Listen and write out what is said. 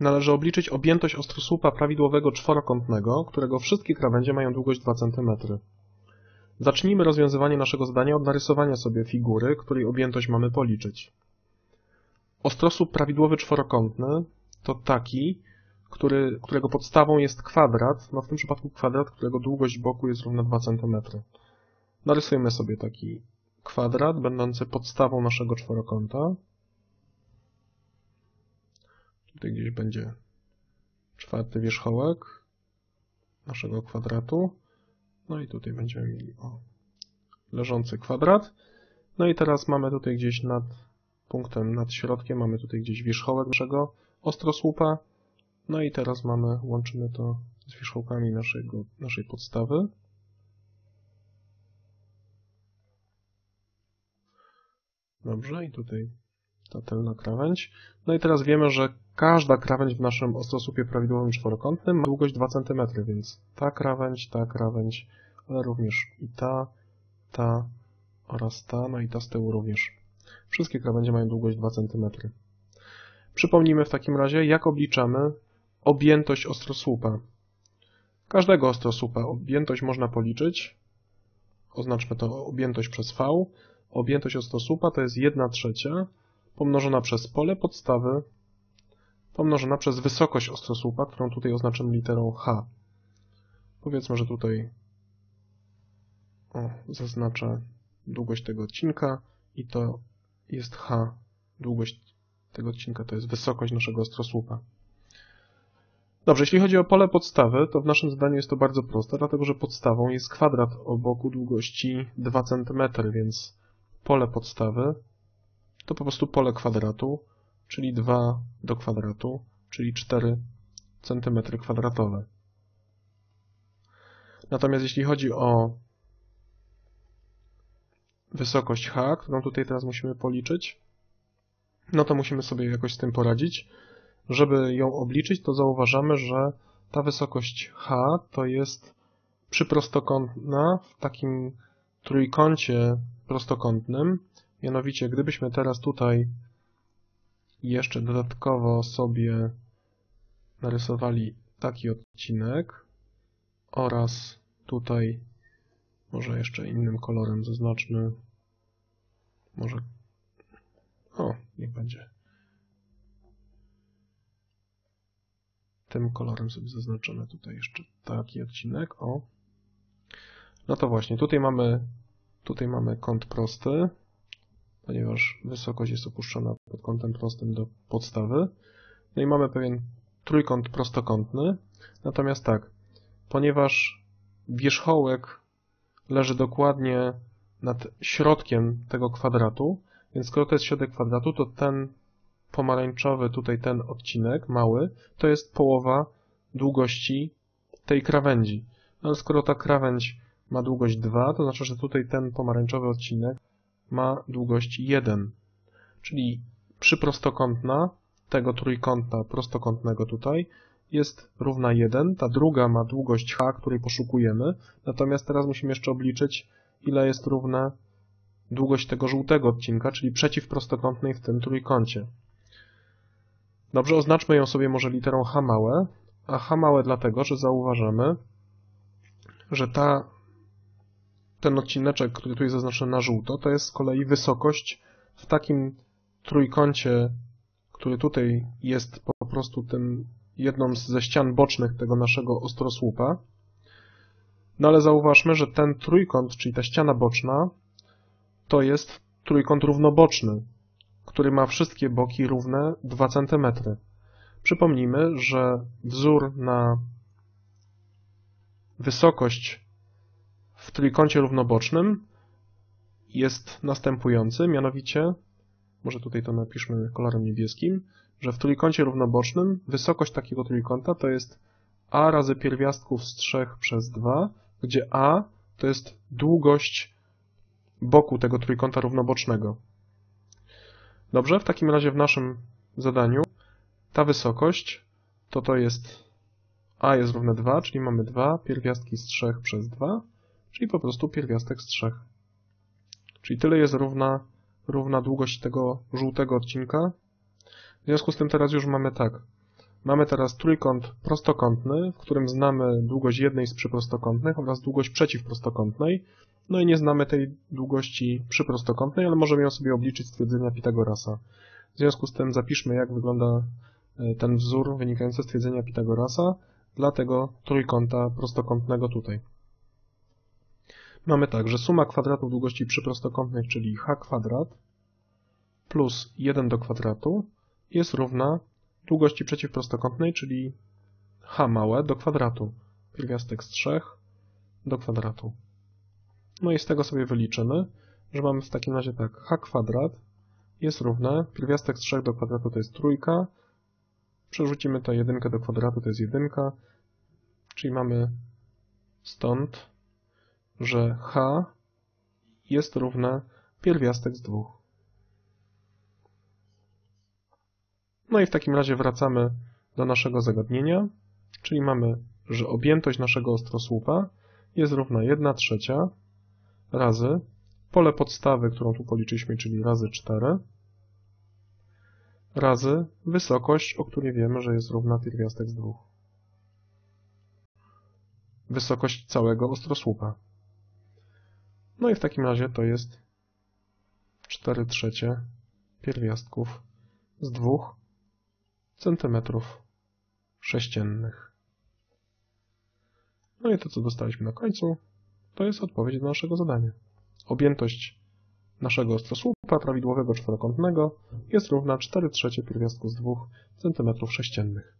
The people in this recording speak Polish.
należy obliczyć objętość ostrosłupa prawidłowego czworokątnego, którego wszystkie krawędzie mają długość 2 cm. Zacznijmy rozwiązywanie naszego zadania od narysowania sobie figury, której objętość mamy policzyć. Ostrosłup prawidłowy czworokątny to taki, który, którego podstawą jest kwadrat, no w tym przypadku kwadrat, którego długość boku jest równa 2 cm. Narysujemy sobie taki kwadrat, będący podstawą naszego czworokąta. Tutaj gdzieś będzie czwarty wierzchołek naszego kwadratu. No i tutaj będziemy mieli o, leżący kwadrat. No i teraz mamy tutaj gdzieś nad punktem, nad środkiem, mamy tutaj gdzieś wierzchołek naszego ostrosłupa. No i teraz mamy, łączymy to z wierzchołkami naszego, naszej podstawy. Dobrze, i tutaj ta tylna krawędź. No i teraz wiemy, że każda krawędź w naszym ostrosłupie prawidłowym czworokątnym ma długość 2 cm, więc ta krawędź, ta krawędź, ale również i ta, ta oraz ta, no i ta z tyłu również. Wszystkie krawędzie mają długość 2 cm. Przypomnijmy w takim razie, jak obliczamy objętość ostrosłupa. Każdego ostrosłupa objętość można policzyć. Oznaczmy to objętość przez V. Objętość ostrosłupa to jest 1 trzecia pomnożona przez pole podstawy pomnożona przez wysokość ostrosłupa, którą tutaj oznaczymy literą H. Powiedzmy, że tutaj o, zaznaczę długość tego odcinka i to jest H. Długość tego odcinka to jest wysokość naszego ostrosłupa. Dobrze, jeśli chodzi o pole podstawy, to w naszym zadaniu jest to bardzo proste, dlatego że podstawą jest kwadrat o boku długości 2 cm, więc pole podstawy to po prostu pole kwadratu, czyli 2 do kwadratu, czyli 4 cm kwadratowe. Natomiast jeśli chodzi o wysokość h, którą tutaj teraz musimy policzyć, no to musimy sobie jakoś z tym poradzić. Żeby ją obliczyć, to zauważamy, że ta wysokość h to jest przyprostokątna w takim trójkącie prostokątnym. Mianowicie, gdybyśmy teraz tutaj jeszcze dodatkowo sobie narysowali taki odcinek oraz tutaj może jeszcze innym kolorem zaznaczmy. Może o, niech będzie. Tym kolorem sobie zaznaczymy tutaj jeszcze taki odcinek, o. No to właśnie, tutaj mamy tutaj mamy kąt prosty ponieważ wysokość jest opuszczona pod kątem prostym do podstawy. No i mamy pewien trójkąt prostokątny. Natomiast tak, ponieważ wierzchołek leży dokładnie nad środkiem tego kwadratu, więc skoro to jest środek kwadratu, to ten pomarańczowy, tutaj ten odcinek, mały, to jest połowa długości tej krawędzi. Ale skoro ta krawędź ma długość 2, to znaczy, że tutaj ten pomarańczowy odcinek ma długość 1, czyli przyprostokątna tego trójkąta prostokątnego tutaj jest równa 1, ta druga ma długość h, której poszukujemy, natomiast teraz musimy jeszcze obliczyć, ile jest równa długość tego żółtego odcinka, czyli przeciwprostokątnej w tym trójkącie. Dobrze, oznaczmy ją sobie może literą h małe, a h małe dlatego, że zauważymy, że ta ten odcineczek, który tu jest zaznaczony na żółto, to jest z kolei wysokość w takim trójkącie, który tutaj jest po prostu tym jedną ze ścian bocznych tego naszego ostrosłupa. No ale zauważmy, że ten trójkąt, czyli ta ściana boczna, to jest trójkąt równoboczny, który ma wszystkie boki równe 2 cm. Przypomnijmy, że wzór na wysokość w trójkącie równobocznym jest następujący, mianowicie, może tutaj to napiszmy kolorem niebieskim, że w trójkącie równobocznym wysokość takiego trójkąta to jest a razy pierwiastków z 3 przez 2, gdzie a to jest długość boku tego trójkąta równobocznego. Dobrze, w takim razie w naszym zadaniu ta wysokość to to jest a jest równe 2, czyli mamy 2 pierwiastki z 3 przez 2 czyli po prostu pierwiastek z 3. Czyli tyle jest równa, równa długość tego żółtego odcinka. W związku z tym teraz już mamy tak. Mamy teraz trójkąt prostokątny, w którym znamy długość jednej z przyprostokątnych oraz długość przeciwprostokątnej. No i nie znamy tej długości przyprostokątnej, ale możemy ją sobie obliczyć z twierdzenia Pitagorasa. W związku z tym zapiszmy, jak wygląda e, ten wzór wynikający z twierdzenia Pitagorasa dla tego trójkąta prostokątnego tutaj. Mamy tak, że suma kwadratów długości przyprostokątnych, czyli h kwadrat plus 1 do kwadratu jest równa długości przeciwprostokątnej, czyli h małe do kwadratu. Pierwiastek z 3 do kwadratu. No i z tego sobie wyliczymy, że mamy w takim razie tak, h kwadrat jest równe, pierwiastek z 3 do kwadratu to jest trójka, przerzucimy tę jedynkę do kwadratu, to jest jedynka, czyli mamy stąd, że h jest równe pierwiastek z 2. No i w takim razie wracamy do naszego zagadnienia, czyli mamy, że objętość naszego ostrosłupa jest równa 1 trzecia razy pole podstawy, którą tu policzyliśmy, czyli razy 4, razy wysokość, o której wiemy, że jest równa pierwiastek z 2. Wysokość całego ostrosłupa. No i w takim razie to jest 4 trzecie pierwiastków z 2 centymetrów sześciennych. No i to, co dostaliśmy na końcu, to jest odpowiedź do naszego zadania. Objętość naszego ostrosłupa prawidłowego czworokątnego jest równa 4 trzecie pierwiastku z 2 centymetrów sześciennych.